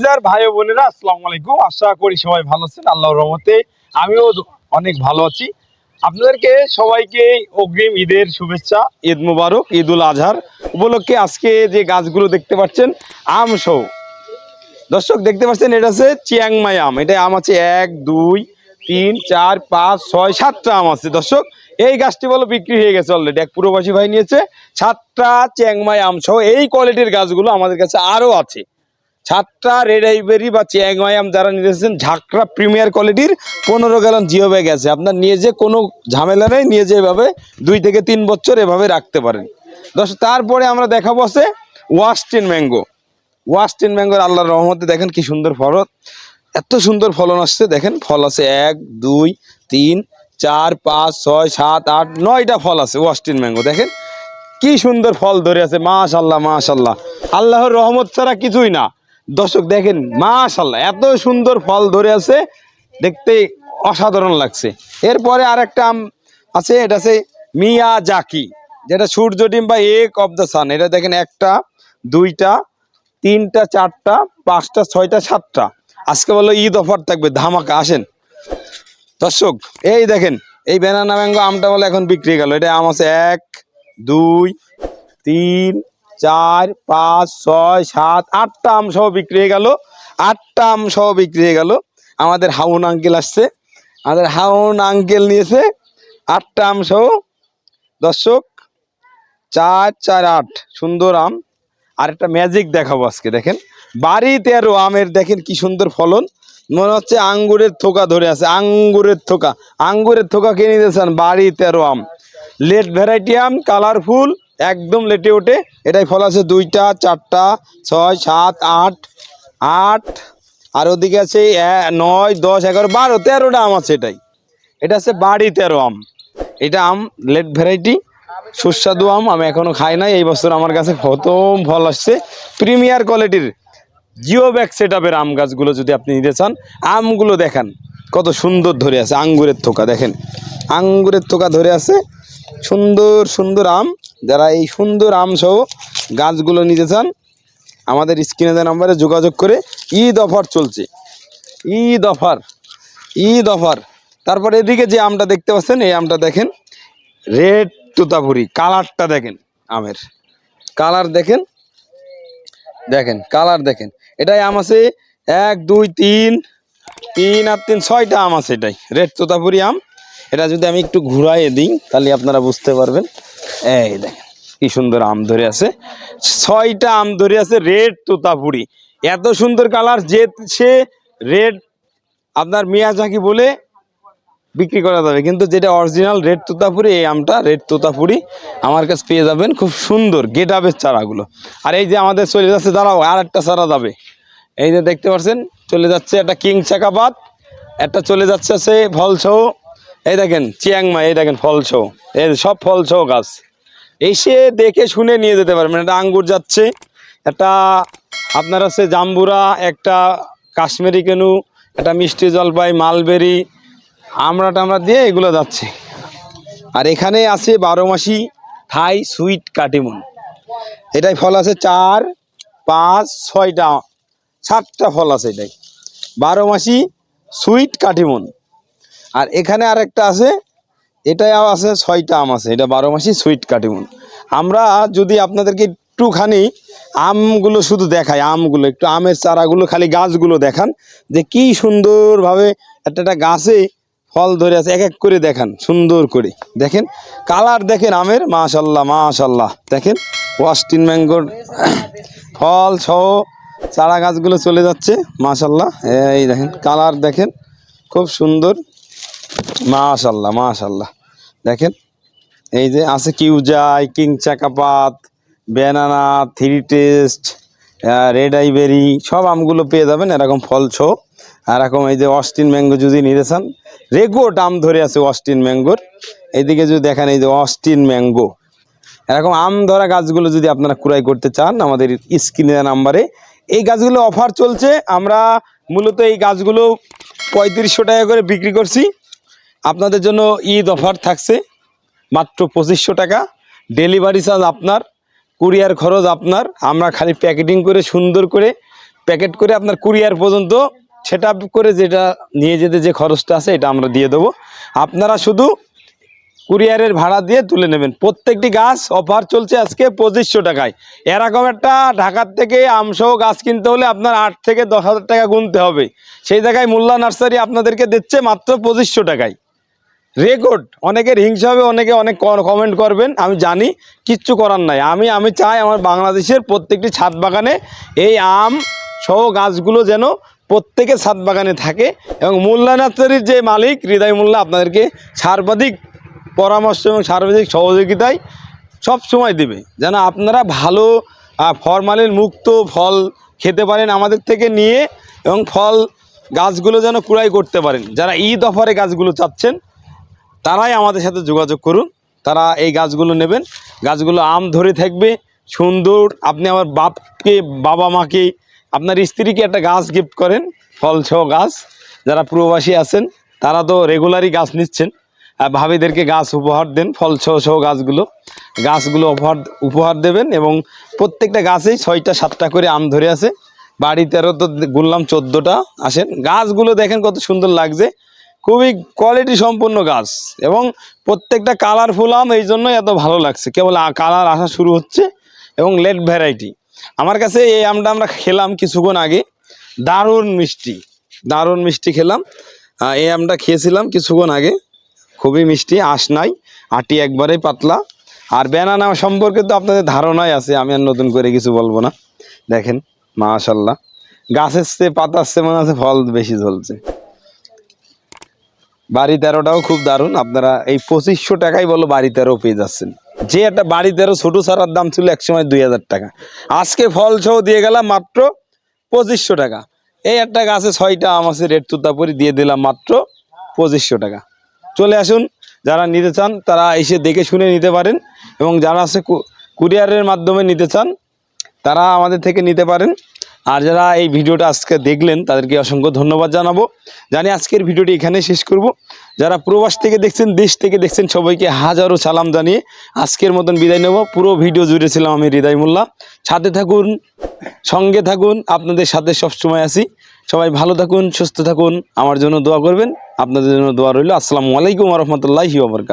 যার ভাই বোনেরা, আসসালামু আলাইকুম। আশা করি সবাই ভালো আছেন, আল্লাহর রহমতে। আমিও অনেক ভালো আছি। আপনাদেরকে সবাইকে অগ্রিম ঈদের শুভেচ্ছা, ঈদ মুবারক ঈদ উল আজহার উপলক্ষে আজকে যে গাছগুলো দেখতে পাচ্ছেন, আম সহ। দর্শক, দেখতে পাচ্ছেন, এটা হচ্ছে চিয়াংমাই আম। এটা আম আছে এক, দুই, তিন, চার, পাঁচ, ছয়, সাতটা আম আছে। দর্শক, এই গাছটি বলো বিক্রি হয়ে গেছে অলরেডি এক পুরোবাসী ভাই নিয়েছে সাতটা চিয়াংমাই আম সহ। এই কোয়ালিটির গাছগুলো আমাদের কাছে আরও আছে। সাতটা রেড আইবেরি বা চিয়াংমায়াম যারা নিয়েছেন ঝাঁকড়া প্রিমিয়ার কোয়ালিটির পনেরো গ্যালন জিও ব্যাগ আছে। আপনার নিয়ে যে কোনো ঝামেলা নেই, নিয়ে যে এভাবে দুই থেকে তিন বছর এভাবে রাখতে পারেন। দশ, তারপরে আমরা দেখাবো আছে ওয়াস্টিন ম্যাঙ্গো। ওয়াস্টিন ম্যাঙ্গোর আল্লাহর রহমতে দেখেন কি সুন্দর ফল এত সুন্দর ফলন আসছে, দেখেন ফল আছে এক, দুই, তিন, চার, পাঁচ, ছয়, সাত, আট, নয়টা ফল আছে ওয়াস্টিন ম্যাঙ্গো, দেখেন। কি সুন্দর ফল ধরে আছে মাশাল্লাহ মাশাল্লাহ আল্লাহর রহমত ছাড়া কিছুই না। দর্শক দেখেন মাশাল্লাহ এত সুন্দর ফল ধরে আছে, দেখতে অসাধারণ লাগছে। এরপরে আরেকটা আম আছে, এটা আছে মিয়া জাকি, যেটা সূর্য ডিম বা এক অফ দ্য সান এটা দেখেন একটা, দুইটা, তিনটা, চারটা, পাঁচটা, ছয়টা, সাতটা। আজকে বলল ঈদ অফার থাকবে, ধামাকা, আসেন। দর্শক, এই দেখেন, এই ব্যানানা ম্যাঙ্গো আমটা বলে এখন বিক্রি গেল, এটা আম আছে এক, দুই, তিন চার, পাঁচ, ছয়, সাত, আটটা আম সহ বিক্রি হয়ে গেল। আটটা আম সহ বিক্রি হয়ে গেল। আমাদের হাউন আঙ্কেল আসছে। আমাদের হাউন আঙ্কেল নিয়েছে আটটা আম সহ। দর্শক, চার চার, আট, সুন্দর আম। আর একটা ম্যাজিক দেখাবো আজকে, দেখেন। বাড়ি তেরো আমের, দেখেন কি সুন্দর ফলন। মনে হচ্ছে আঙ্গুরের থোকা ধরে আছে। আঙ্গুরের থোকা। আঙ্গুরের থোকা কে নিতেছেন বাড়ি তেরো আম। লেট ভ্যারাইটি আম কালারফুল একদম লেটে ওঠে। এটাই ফল আছে দুইটা, চারটা, ছয়, সাত, আট আট। আর ওদিকে আছে নয়, দশ, এগারো, বারো, তেরোটা আম আছে এটাই। এটা আছে বাড়ি তেরো আম। এটা আম লেট ভ্যারাইটি সুস্বাদু আম। আমি এখনও খাই নাই, এই বছর আমার কাছে প্রথম ফল আসছে। প্রিমিয়ার কোয়ালিটির জিও ব্যাগ সেট আপের আম গাছগুলো যদি আপনি নিতে চান, আমগুলো দেখান। কত সুন্দর ধরে আছে, আঙ্গুরের থোকা, দেখেন। আঙ্গুরের থোকা ধরে আছে, সুন্দর সুন্দর আম। যারা এই সুন্দর আম সহ গাছগুলো নিতে চান, আমাদের স্ক্রিনে নাম্বারে যোগাযোগ করে ঈদ অফার চলছে। Eid offer Eid offer. তারপর এদিকে যে আমটা দেখতে পাচ্ছেন, এই আমটা দেখেন, রেড তুতাপুরি, কালারটা দেখেন, আমের। কালার দেখেন দেখেন, কালার দেখেন। এটাই আম আছে, এক, দুই, তিন তিন আর তিন, ছয়টা আম আছে এটাই, রেড তোতাপুরি আম। এটা যদি আমি একটু ঘুরাইয়ে দিই, তাহলে আপনারা বুঝতে পারবেন। এই দেখেন, কি সুন্দর আম ধরে আছে। ছয়টা আম ধরে আছে রেড তোতাপুরি। এত সুন্দর কালার যে সে রেড আপনার মিয়াজাকি বলে বিক্রি করা যাবে। কিন্তু যেটা অরিজিনাল রেড তোতাপুরি, এই আমটা রেড তোতাপুরি আমার কাছে পেয়ে যাবেন। খুব সুন্দর গেট আপের চারাগুলো। আর এই যে আমাদের চলে যাচ্ছে, দাঁড়াও আর একটা চারা যাবে। এই যে দেখতে পাচ্ছেন, চলে যাচ্ছে একটা কিং চাকাপাত একটা চলে যাচ্ছে সে ফল ছৌ এই দেখেন, চিয়াংমা, এই দেখেন ফল ছৌ এই সব ফল ছৌ গাছ। এসে দেখে শুনে নিয়ে যেতে পারবেন। একটা আঙ্গুর যাচ্ছে, একটা আপনার আছে জাম্বুরা, একটা কাশ্মীরি কেনু, একটা মিষ্টি জলপাই, মালবেরি আমরা টামরা দিয়ে এগুলো যাচ্ছে। আর এখানে আছে বারো মাসি থাই সুইট কাটিমন। এটাই ফল আছে চার, পাঁচ, ছয়টা, সাতটা ফল আছে এটাই। বারো মাসি সুইট কাটিমন। আর এখানে আরেকটা আছে এটাই আছে, ছয়টা আম আছে, এটা বারো মাসি সুইট কাটিমন আমরা যদি আপনাদেরকে একটুখানি আমগুলো শুধু দেখাই, আমগুলো, একটু আমের চারাগুলো, খালি গাছগুলো দেখান, যে কি সুন্দরভাবে একটা একটা গাছে ফল ধরে আছে এক এক করে দেখান, সুন্দর করে। দেখেন, কালার দেখেন আমের, মাশাল্লাহ মাশাল্লাহ। দেখেন, ওয়াস্টিন ম্যাঙ্গোর ফল সহ চারা গাছগুলো চলে যাচ্ছে, মাশাল্লাহ। এই দেখেন, কালার দেখেন, খুব সুন্দর, মাশাল্লাহ মাশাল্লাহ। দেখেন? এই যে আছে কিউজাই, কিং চাকাপাত, ব্যানানা, থ্রি টেস্ট রেড আইবেরি সব আমগুলো পেয়ে যাবেন, এরকম ফল ছো এরকম এই যে অস্টিন ম্যাঙ্গো যদি নিতে চান রেকর্ড আম ধরে আছে অস্টিন ম্যাঙ্গোর। এইদিকে যদি দেখেন এই যে অস্টিন ম্যাঙ্গো। এরকম আম ধরা গাছগুলো যদি আপনারা ক্রয় করতে চান, আমাদের স্ক্রিনে নাম্বারে, এই গাছগুলো অফার চলছে। আমরা মূলত এই গাছগুলো পঁয়ত্রিশশো টাকা করে বিক্রি করছি। আপনাদের জন্য ঈদ অফার থাকছে। মাত্র পঁচিশশো টাকা। ডেলিভারি চার্জ আপনার, কুরিয়ার খরচ আপনার। আমরা খালি প্যাকেটিং করে, সুন্দর করে প্যাকেট করে আপনার কুরিয়ার পর্যন্ত সেট করে যেটা নিয়ে যেতে যে খরচটা আছে, এটা আমরা দিয়ে দেবো। আপনারা শুধু কুরিয়ারের ভাড়া দিয়ে তুলে নেবেন। প্রত্যেকটি গাছ অফার চলছে আজকে পঁচিশশো টাকায়। এরকম একটা ঢাকার থেকে আমসহ গাছ কিনতে হলে আপনার আট থেকে দশ হাজার টাকা গুনতে হবে। সেই জায়গায় মোল্লা নার্সারি আপনাদেরকে দিচ্ছে মাত্র পঁচিশশো টাকায়। রেকর্ড অনেকের হিংসা হবে, অনেকে অনেক কমেন্ট করবেন, আমি জানি, কিচ্ছু করার নাই। আমি আমি চাই আমার বাংলাদেশের প্রত্যেকটি ছাদ বাগানে এই আম সহ গাছগুলো যেন প্রত্যেকের ছাদ বাগানে থাকে এবং মোল্লা নার্সারির যে মালিক, হৃদয় মোল্লা, আপনাদেরকে সর্বাধিক পরামর্শ এবং সার্বাধিক সহযোগিতায় সব সময় দেবে। যেন আপনারা ভালো ফরমালিন মুক্ত ফল খেতে পারেন আমাদের থেকে নিয়ে এবং ফল গাছগুলো যেন কুড়াই করতে পারেন। যারা ঈদ অফারে গাছগুলো চাচ্ছেন তারাই আমাদের সাথে যোগাযোগ করুন। তারা এই গাছগুলো নেবেন। গাছগুলো আম ধরে থাকবে, সুন্দর। আপনি আমার বাপকে, বাবা মাকে, আপনার স্ত্রীকে একটা গাছ গিফট করেন, ফলসহ গাছ। যারা প্রবাসী আছেন, তারা তো রেগুলারই গাছ নিচ্ছেন। ভাবিদেরকে গাছ উপহার দেন ফল সহ সহ গাছগুলো। গাছগুলো উপহার উপহার দেবেন এবং প্রত্যেকটা গাছেই ছয়টা, সাতটা করে আম ধরে আছে। বাড়িতেও তো গুনলাম চোদ্দোটা আসেন। গাছগুলো দেখেন কত সুন্দর লাগছে। খুবই কোয়ালিটি সম্পন্ন গাছ এবং প্রত্যেকটা কালারফুল আম এই জন্য এত ভালো লাগছে। কেবল কালার আসা শুরু হচ্ছে এবং লেট ভ্যারাইটি আমার কাছে এই আমটা আমরা খেলাম কিছুক্ষণ আগে। দারুণ মিষ্টি দারুণ মিষ্টি খেলাম। এই আমটা খেয়েছিলাম কিছুক্ষণ আগে। খুবই মিষ্টি, আঁশ নাই, আটি একবারেই পাতলা। আর ব্যানানা সম্পর্কে তো আপনাদের ধারণাই আছে, আমি আর নতুন করে কিছু বলব না। দেখেন মাশাল্লাহ গাছের চেয়ে পাতার চেয়ে মনে আছে ফল বেশি ঝলছে। বাড়ি তেরোটাও খুব দারুণ। আপনারা এই পঁচিশশো টাকাই বলো বাড়ি তেরো পেয়ে যাচ্ছেন। যে একটা বাড়ি তেরো ছোটো সারার দাম ছিল একসময় দুই হাজার টাকা। আজকে ফল সহ দিয়ে গেলাম মাত্র পঁচিশশো টাকা। এই একটা গাছে ছয়টা আম আছে, রেড তুতাপুরি দিয়ে দিলাম মাত্র পঁচিশশো টাকা। চলে আসুন, যারা নিতে চান তারা এসে দেখে শুনে নিতে পারেন এবং যারা আছে কুরিয়ারের মাধ্যমে নিতে চান তারা আমাদের থেকে নিতে পারেন। আর যারা এই ভিডিওটা আজকে দেখলেন, তাদেরকে অসংখ্য ধন্যবাদ জানাব। জানি আজকের ভিডিওটি এখানে শেষ করব। যারা প্রবাস থেকে দেখছেন, দেশ থেকে দেখছেন, সবাইকে হাজারো সালাম জানিয়ে আজকের মতন বিদায় নেব। পুরো ভিডিও জুড়ে ছিলাম আমি হৃদয় মোল্লা। সাথে থাকুন, সঙ্গে থাকুন, আপনাদের সাথে সবসময় আছি। সবাই ভালো থাকুন, সুস্থ থাকুন। আমার জন্য দোয়া করবেন। আপনাদের জন্য দোয়া রইল। আসসালামু আলাইকুম রহমতুল্লাহি ওবরকাত